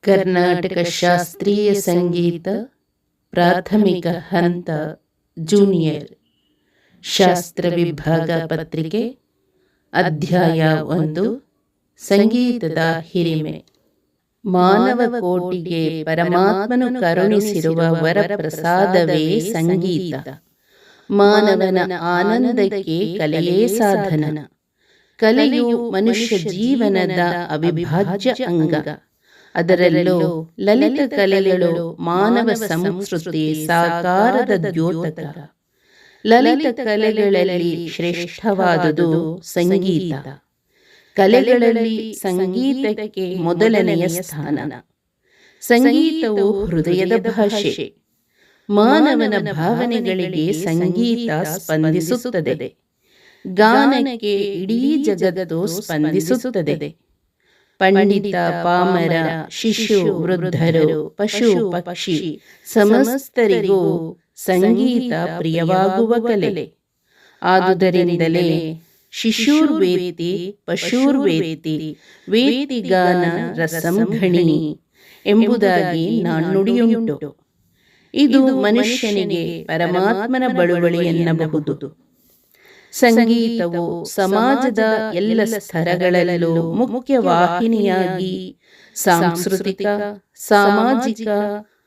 ಕರ್ನಾಟಕ ಶಾಸ್ತ್ರೀಯ ಸಂಗೀತ ಪ್ರಾಥಮಿಕ ಹಂತ ಜೂನಿಯರ್. ಶಾಸ್ತ್ರ ವಿಭಾಗ ಪತ್ರಿಕೆ ಅಧ್ಯಾಯ ಒಂದು, ಸಂಗೀತದ ಹಿರಿಮೆ. ಮಾನವ ಕೋಟಿಗೆ ಪರಮಾತ್ಮನು ಕರುಣಿಸಿರುವ ವರಪ್ರಸಾದವೇ ಸಂಗೀತ. ಮಾನವನ ಆನಂದಕ್ಕೆ ಕಲೆಯೇ ಸಾಧನ. ಕಲೆಯು ಮನುಷ್ಯ ಜೀವನದ ಅವಿಭಾಜ್ಯ ಅಂಗ. ಅದರಲ್ಲೂ ಲಲಿತ ಕಲೆಗಳು ಮಾನವ ಸಂಸ್ಕೃತಿ ಸಾಕಾರದ ದ್ಯೋತಕ. ಲಲಿತ ಕಲೆಗಳಲ್ಲಿ ಶ್ರೇಷ್ಠವಾದುದು ಸಂಗೀತ. ಕಲೆಗಳಲ್ಲಿ ಸಂಗೀತಕ್ಕೆ ಮೊದಲನೆಯ ಸ್ಥಾನ. ಸಂಗೀತವು ಹೃದಯದ ಭಾಷೆ. ಮಾನವನ ಭಾವನೆಗಳಿಗೆ ಸಂಗೀತ ಸ್ಪಂದಿಸುತ್ತದೆ. ಗಾನಕ್ಕೆ ಇಡೀ ಜಗತ್ತು ಸ್ಪಂದಿಸುತ್ತದೆ. ಪಂಡಿತ ಪಾಮರ ಶಿಶು ವೃದ್ಧರು ಪಶು ಪಕ್ಷಿ ಸಮಸ್ತರಿಗೂ ಸಂಗೀತ ಪ್ರಿಯವಾಗುವ ಕಲೆ. ಆದುದರಿಂದಲೇ ಶಿಶುರ್ವೇತಿ ವೇದಿ ಗಾನ ರಸಂಘಣಿ ಎಂಬುದಾಗಿ ನಾಣ್ಣುಡಿಯುಂಟು ಇದು ಮನುಷ್ಯನಿಗೆ ಪರಮಾತ್ಮನ ಬಳುವಳಿ ಎನ್ನಬಹುದು. ಸಂಗೀತವು ಸಮಾಜದ ಎಲ್ಲ ಸ್ತರಗಳಲ್ಲೂ ಮುಖ್ಯ ವಾಹಿನಿಯಾಗಿ ಸಾಂಸ್ಕೃತಿಕ ಸಾಮಾಜಿಕ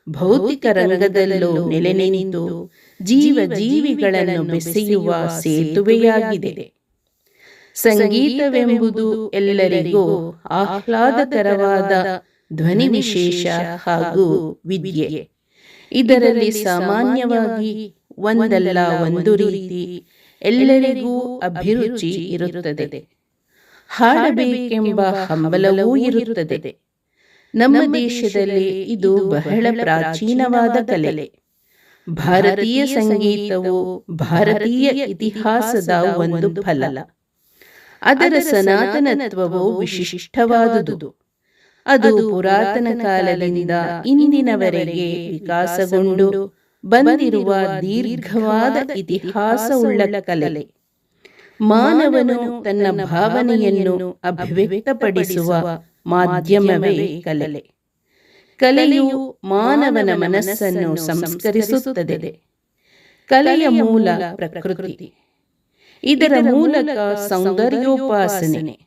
ಭೌತಿಕ ರಂಗದಲ್ಲೂ ನೆಲೆ ನಿಂತು ಜೀವ ಜೀವಿಗಳನ್ನು ಬೆಸೆಯುವ ಸೇತುವೆಯಾಗಿದೆ. ಸಂಗೀತವೆಂಬುದು ಎಲ್ಲರಿಗೂ ಆಹ್ಲಾದಕರವಾದ ಧ್ವನಿ ವಿಶೇಷ ಹಾಗೂ ವಿದ್ಯೆ. ಇದರಲ್ಲಿ ಸಾಮಾನ್ಯವಾಗಿ ಒಂದಲ್ಲ ಒಂದು ರೀತಿ. ಎಲ್ಲರಿಗೂ ಅಭಿರುಚಿ ಇರುತ್ತದೆ. ಹಾಡಬೇಕೆಂಬ ಹಂಬಲವೂ ಇರುತ್ತದೆ. ನಮ್ಮ ದೇಶದಲ್ಲಿ ಇದು ಬಹಳ ಪ್ರಾಚೀನವಾದ ಕಲೆ. ಭಾರತೀಯ ಸಂಗೀತವು ಭಾರತೀಯ ಇತಿಹಾಸದ ಒಂದು ಫಲ. ಅದರ ಸನಾತನತ್ವವು ವಿಶಿಷ್ಟವಾದುದು. ಅದು ಪುರಾತನ ಕಾಲದಿಂದ ಇಂದಿನವರೆಗೆ ವಿಕಾಸಗೊಂಡು ಬಂದಿರುವ ದೀರ್ಘವಾದ ಇತಿಹಾಸವುಳ್ಳ ಕಲೆ. ಮಾನವನು ತನ್ನ ಭಾವನೆಯನ್ನು ಅಭಿವ್ಯಕ್ತಪಡಿಸುವ ಮಾಧ್ಯಮವೇ ಕಲೆ. ಕಲೆಯು ಮಾನವನ ಮನಸ್ಸನ್ನು ಸಂಸ್ಕರಿಸುತ್ತದೆ. ಕಲೆಯ ಮೂಲ ಪ್ರಕೃತಿ. ಇದರ ಮೂಲಕ ಸೌಂದರ್ಯೋಪಾಸನೆ.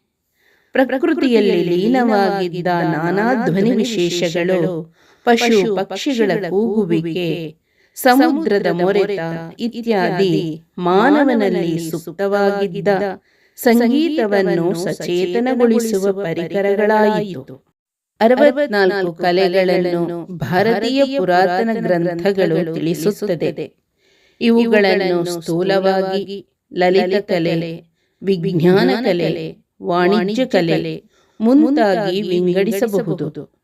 ಪ್ರಕೃತಿಯಲ್ಲಿ ಲೀನವಾಗಿದ್ದ ನಾನಾ ಧ್ವನಿ ವಿಶೇಷಗಳು ಪಶು ಪಕ್ಷಿಗಳ ಕೂಗುವಿಕೆ, ಸಮುದ್ರದ ಮೊರೆತ ಇತ್ಯಾದಿ ಮಾನವನಲ್ಲಿ ಸುಪ್ತವಾಗಿದ್ದ ಸಂಗೀತವನ್ನು ಸಚೇತನಗೊಳಿಸುವ ಪರಿಕರಗಳಾಯಿತು. ಅರವತ್ನಾಲ್ಕು ಕಲೆಗಳನ್ನು ಭಾರತೀಯ ಪುರಾತನ ಗ್ರಂಥಗಳು ತಿಳಿಸುತ್ತದೆ. ಇವುಗಳನ್ನು ಸ್ಥೂಲವಾಗಿ ಲಲಿತ ಕಲೆ, ವಿಜ್ಞಾನ ಕಲೆ ವಾಣಿಜ್ಯ ಕಲೆ ಮುಂತಾಗಿ ವಿಂಗಡಿಸಬಹುದು.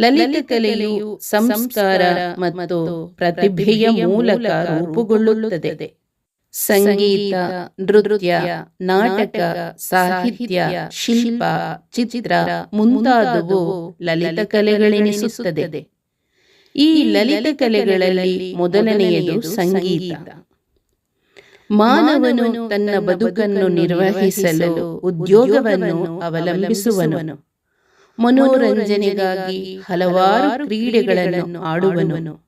ಲಲಿತ ಕಲೆಯು ಸಂಸ್ಕಾರ ಮತ್ತು ಪ್ರತಿಭೆಯ ಮೂಲಕ ರೂಪುಗೊಳ್ಳುತ್ತದೆ. ಸಂಗೀತ ನೃತ್ಯ ನಾಟಕ ಸಾಹಿತ್ಯ ಶಿಲ್ಪ ಚಿತ್ರ ಮುಂತಾದವು ಲಲಿತ ಕಲೆಗಳೆನಿಸುತ್ತದೆ. ಈ ಲಲಿತ ಕಲೆಗಳಲ್ಲಿ ಮೊದಲನೆಯದು ಸಂಗೀತ. ಮಾನವನು ತನ್ನ ಬದುಕನ್ನು ನಿರ್ವಹಿಸಲು ಉದ್ಯೋಗವನ್ನು ಅವಲಂಬಿಸುವನು. ಮನೋರಂಜನೆಗಾಗಿ ಹಲವಾರು ಕ್ರೀಡೆಗಳನ್ನು ಆಡುವನು.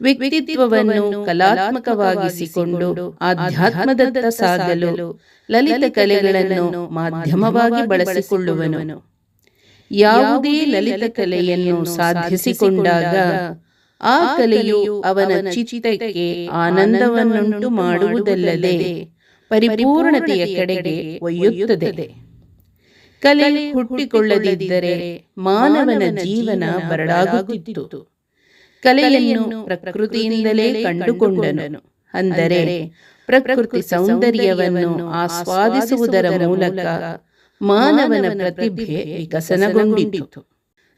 ವ್ಯಕ್ತಿತ್ವವನ್ನು ಕಲಾತ್ಮಕವಾಗಿಸಿಕೊಂಡು ಆಧ್ಯಾತ್ಮದತ್ತ ಸಾಗಲು ಲಲಿತ ಕಲೆಗಳನ್ನು ಮಾಧ್ಯಮವಾಗಿ ಬಳಸಿಕೊಳ್ಳುವನು. ಯಾವುದೇ ಲಲಿತ ಕಲೆಯನ್ನು ಸಾಧಿಸಿಕೊಂಡಾಗ ಆ ಕಲೆಯು ಅವನ ಚಿತ್ತಕ್ಕೆ ಆನಂದವನ್ನುಂಟು ಮಾಡುವುದಲ್ಲದೆ ಪರಿಪೂರ್ಣತೆಯ ಕಡೆಗೆ ಒಯ್ಯುತ್ತದೆ. ಕಲೆ ಹುಟ್ಟಿಕೊಳ್ಳದಿದ್ದರೆ ಮಾನವನ ಜೀವನ ಬರಡಾಗುತ್ತಿತ್ತು. ಕಲೆಯನ್ನು ಪ್ರಕೃತಿಯಿಂದಲೇ ಕಂಡುಕೊಂಡನು. ಅಂದರೆ ಪ್ರಕೃತಿ ಸೌಂದರ್ಯವನ್ನು ಆಸ್ವಾದಿಸುವುದರ ಮೂಲಕ ಮಾನವನ ಪ್ರತಿಭೆ ವಿಕಸನಗೊಂಡಿತು.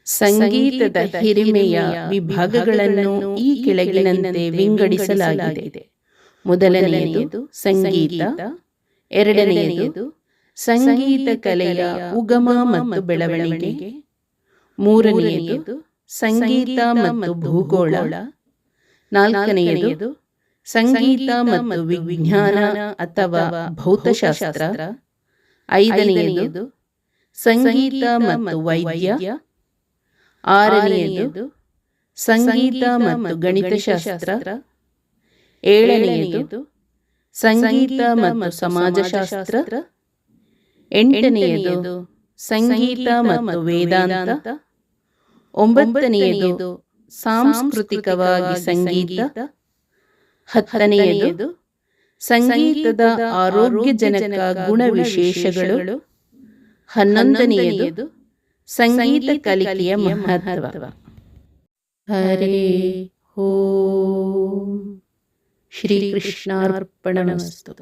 ಸಂಗೀತದ ಹಿರಿಮೆಯ ವಿಭಾಗಗಳನ್ನು ಈ ಕೆಳಗಿನಂತೆ ವಿಂಗಡಿಸಲಾಗಿದೆ. ಮೊದಲನೆಯದು ಸಂಗೀತ ಎರಡನೆಯದು ಸಂಗೀತ ಕಲೆಯ ಉಗಮ ಮತ್ತು ಬೆಳವಣಿಗೆ. ಮೂರನೆಯದು ಸಂಗೀತ ಮತ್ತು ಭೂಗೋಳ. ನಾಲ್ಕನೆಯದು ಸಂಗೀತ ಮತ್ತು ವಿಜ್ಞಾನ ಅಥವಾ ಭೌತಶಾಸ್ತ್ರ. ಐದನೆಯದು ಸಂಗೀತ ಮತ್ತು ವೈದ್ಯ. ಆರನೆಯದು ಸಂಗೀತ ಮತ್ತು ಗಣಿತಶಾಸ್ತ್ರ. ಏಳನೆಯದು ಸಂಗೀತ ಮತ್ತು ಸಮಾಜಶಾಸ್ತ್ರ. ಎಂಟನೆಯದು ಸಂಗೀತ ಮತ್ತು ವೇದಾಂತ. ಒಂಬತ್ತನೆಯದು ಸಾಂಸ್ಕೃತಿಕವಾಗಿ ಸಂಗೀತ. ಹತ್ತನೆಯದು ಸಂಗೀತದ ಆರೋಗ್ಯಜನಕ ಗುಣವಿಶೇಷಗಳು. ಹನ್ನೊಂದನೆಯದು ಸಂಗೀತ ಕಲಿಕೆಯ ಮಹತ್ವ ಹರೇ ಓಂ ಶ್ರೀಕೃಷ್ಣಾರ್ಪಣಮಸ್ತು